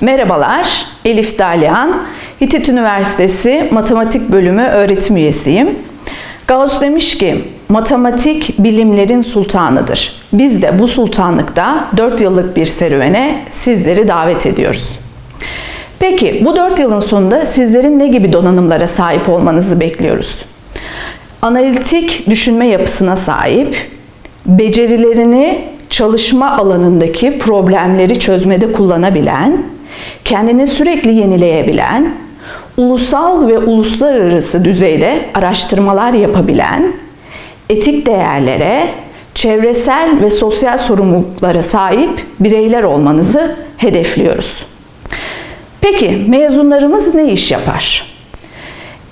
Merhabalar, Elif Dalyan. Hitit Üniversitesi Matematik Bölümü öğretim üyesiyim. Gauss demiş ki, matematik bilimlerin sultanıdır. Biz de bu sultanlıkta 4 yıllık bir serüvene sizleri davet ediyoruz. Peki bu 4 yılın sonunda sizlerin ne gibi donanımlara sahip olmanızı bekliyoruz? Analitik düşünme yapısına sahip, becerilerini çalışma alanındaki problemleri çözmede kullanabilen, kendini sürekli yenileyebilen, ulusal ve uluslararası düzeyde araştırmalar yapabilen, etik değerlere, çevresel ve sosyal sorumluluklara sahip bireyler olmanızı hedefliyoruz. Peki mezunlarımız ne iş yapar?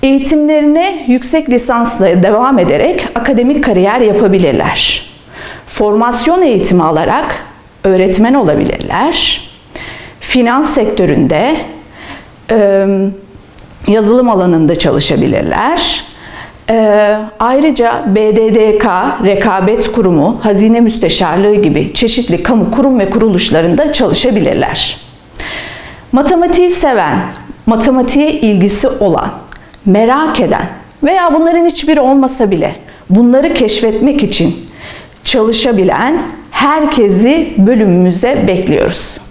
Eğitimlerine yüksek lisansla devam ederek akademik kariyer yapabilirler. Formasyon eğitimi alarak öğretmen olabilirler. Finans sektöründe, yazılım alanında çalışabilirler. Ayrıca BDDK, Rekabet Kurumu, Hazine Müsteşarlığı gibi çeşitli kamu kurum ve kuruluşlarında çalışabilirler. Matematiği seven, matematiğe ilgisi olan, merak eden veya bunların hiçbiri olmasa bile bunları keşfetmek için çalışabilen herkesi bölümümüze bekliyoruz.